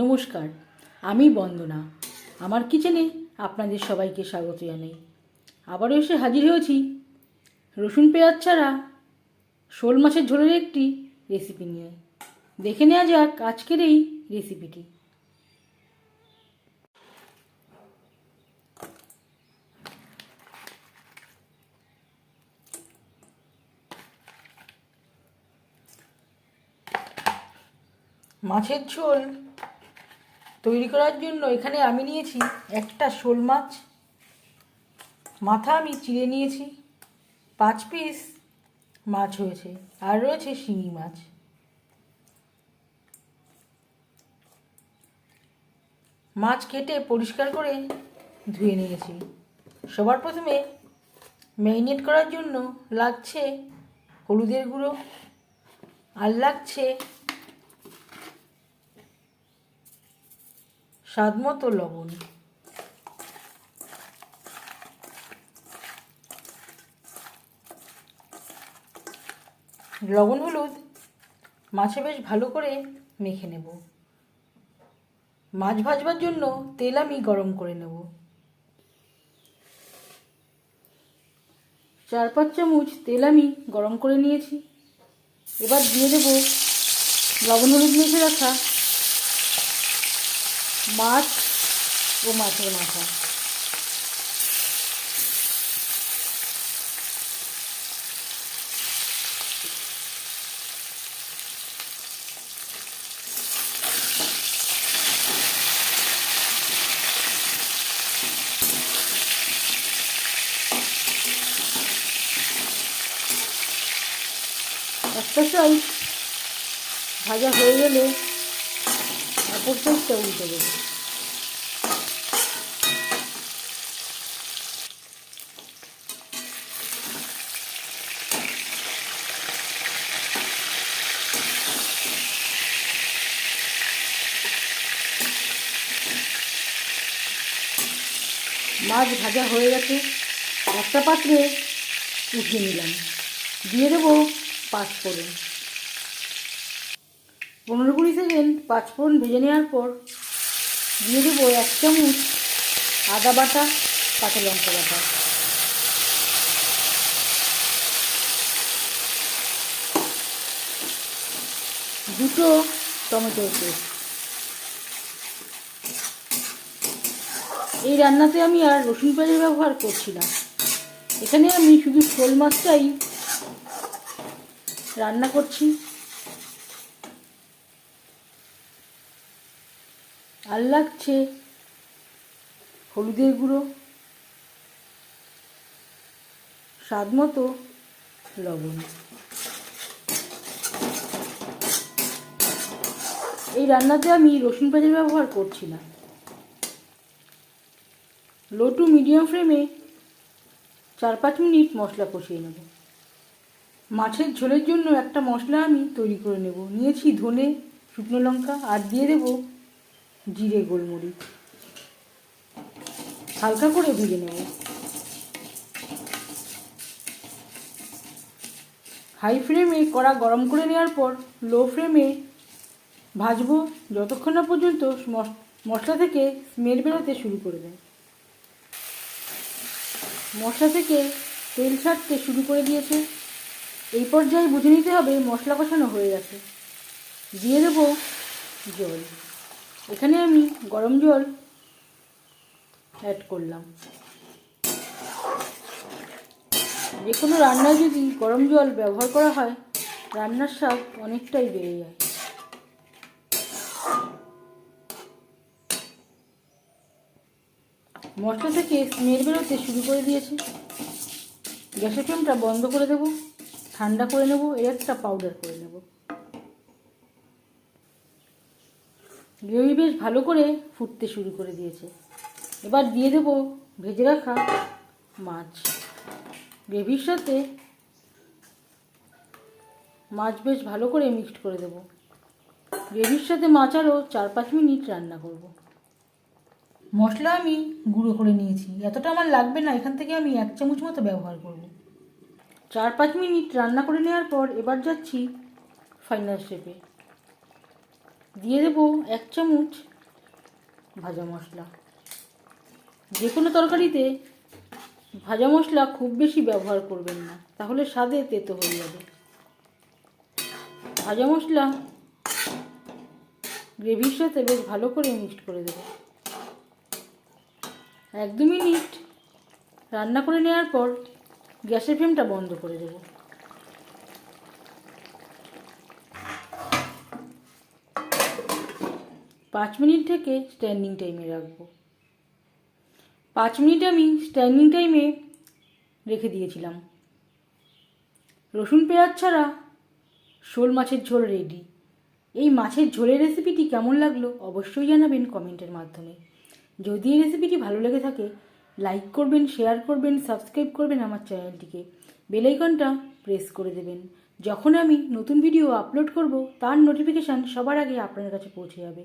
নমস্কার, আমি বন্দনা। আমার কিচেনে আপনাদের সবাইকে স্বাগত জানাই। আবারও এসে হাজির হয়েছি। রসুন পেঁয়াজ ছাড়া শোল মাছের ঝোলের একটি রেসিপি নিয়ে। দেখে নেওয়া যাক আজকের এই রেসিপিটি মাছের ঝোল তৈরি করার জন্য এখানে আমি নিয়েছি একটা শোল মাছ। মাথা আমি চিড়ে নিয়েছি। পাঁচ পিস মাছ হয়েছে। আর রয়েছে শিঙি মাছ। মাছ কেটে পরিষ্কার করে ধুয়ে নিয়েছি। সবার প্রথমে ম্যারিনেট করার জন্য লাগছে হলুদের গুঁড়ো। আর লাগছে স্বাদ মতো লবণ। লবণ হলুদ মাছে বেশ ভালো করে মেখে নেব। মাছ ভাজবার জন্য তেল আমি গরম করে নেব। চার পাঁচ চামচ তেল আমি গরম করে নিয়েছি। এবার দিয়ে দেব লবণ হলুদ মেখে রাখা মাছ ও মাছের মাথা। একটা সাইজ ভাজা হয়ে গেলে অপর সাইজটা উল্টে মাছ ভাজা হয়ে গেছে। একটা পাত্রে উঠিয়ে নিলাম। দিয়ে দেবো পাঁচফোড়ন পনেরো কুড়ি সেকেন্ড পাঁচফোড়ন ভেজে নেওয়ার পর দিয়ে দেবো এক চামচ আদা বাটা, কাঁচা লঙ্কা বাটা। দুটো টমেটোর পেস্ট। এই রান্নাতে আমি আর রসুন পেঁয়াজের ব্যবহার করছি না। এখানে আমি শুধু শোল মাছটাই রান্না করছি। আর লাগছে হলুদের গুঁড়ো, স্বাদ মতো লবণ। এই রান্নাতে আমি রসুন পেঁয়াজের ব্যবহার করছি না। লো টু মিডিয়াম ফ্লেমে চার পাঁচ মিনিট মশলা কষিয়ে নেব। মাছের ঝোলের জন্য একটা মশলা আমি তৈরি করে নেব। নিয়েছি ধনে, শুকনো লঙ্কা, আর দিয়ে দেব জিরে গোলমরিচ। হালকা করে ভেজে নেব। হাই ফ্লেমে কড়া গরম করে নেওয়ার পর লো ফ্লেমে ভাজবো যতক্ষণ না পর্যন্ত মশ- মশলা থেকে স্মেল বেরোতে শুরু করে দেয় মশলা থেকে তেল ছাড়তে শুরু করে দিয়েছে। এই পর্যায়ে বুঝে নিতে হবে মশলা কষানো হয়ে গেছে। দিয়ে দেবো জল। এখানে আমি গরম জল অ্যাড করলাম। যে কোনো রান্নায় যদি গরম জল ব্যবহার করা হয়, রান্নার স্বাদ অনেকটাই বেড়ে যায়। মশলা থেকে স্মেল বেরোতে শুরু করে দিয়েছে। গ্যাসের ফ্লেমটা বন্ধ করে দেব, ঠান্ডা করে নেব, এর একটা পাউডার করে নেব। গ্রেভি বেশ ভালো করে ফুটতে শুরু করে দিয়েছে। এবার দিয়ে দেব ভেজে রাখা মাছ। গ্রেভির সাথে মাছ বেশ ভালো করে মিক্সড করে দেব। গ্রেভির সাথে মাছ আরও চার পাঁচ মিনিট রান্না করব। মশলা আমি গুঁড়ো করে নিয়েছি। এতটা আমার লাগবে না, এখান থেকে আমি এক চামচ মতো ব্যবহার করব। চার পাঁচ মিনিট রান্না করে নেওয়ার পর এবার যাচ্ছি ফাইনাল স্টেপে দিয়ে দেবো এক চামচ ভাজা মশলা। যে কোনো তরকারিতে ভাজা মশলা খুব বেশি ব্যবহার করবেন না, তাহলে স্বাদে তেতো হয়ে যাবে। ভাজা মশলা গ্রেভির সাথে বেশ ভালো করে মিক্সড করে দেবো। এক দু মিনিট রান্না করে নেওয়ার পর গ্যাসের ফ্লেমটা বন্ধ করে দেবো। পাঁচ মিনিট থেকে স্ট্যান্ডিং টাইমে রাখব। পাঁচ মিনিট আমি স্ট্যান্ডিং টাইমে রেখে দিয়েছিলাম। রসুন পেঁয়াজ ছাড়া শোল মাছের ঝোল রেডি এই মাছের ঝোলের রেসিপিটি কেমন লাগল অবশ্যই জানাবেন কমেন্টের মাধ্যমে। যদি এই রেসিপিটি ভালো লেগে থাকে লাইক করবেন শেয়ার করবেন সাবস্ক্রাইব করবেন আমার চ্যানেলটিকে বেলাইকনটা প্রেস করে দেবেন। যখন আমি নতুন ভিডিও আপলোড করব, তার নোটিফিকেশান সবার আগে আপনার কাছে পৌঁছে যাবে।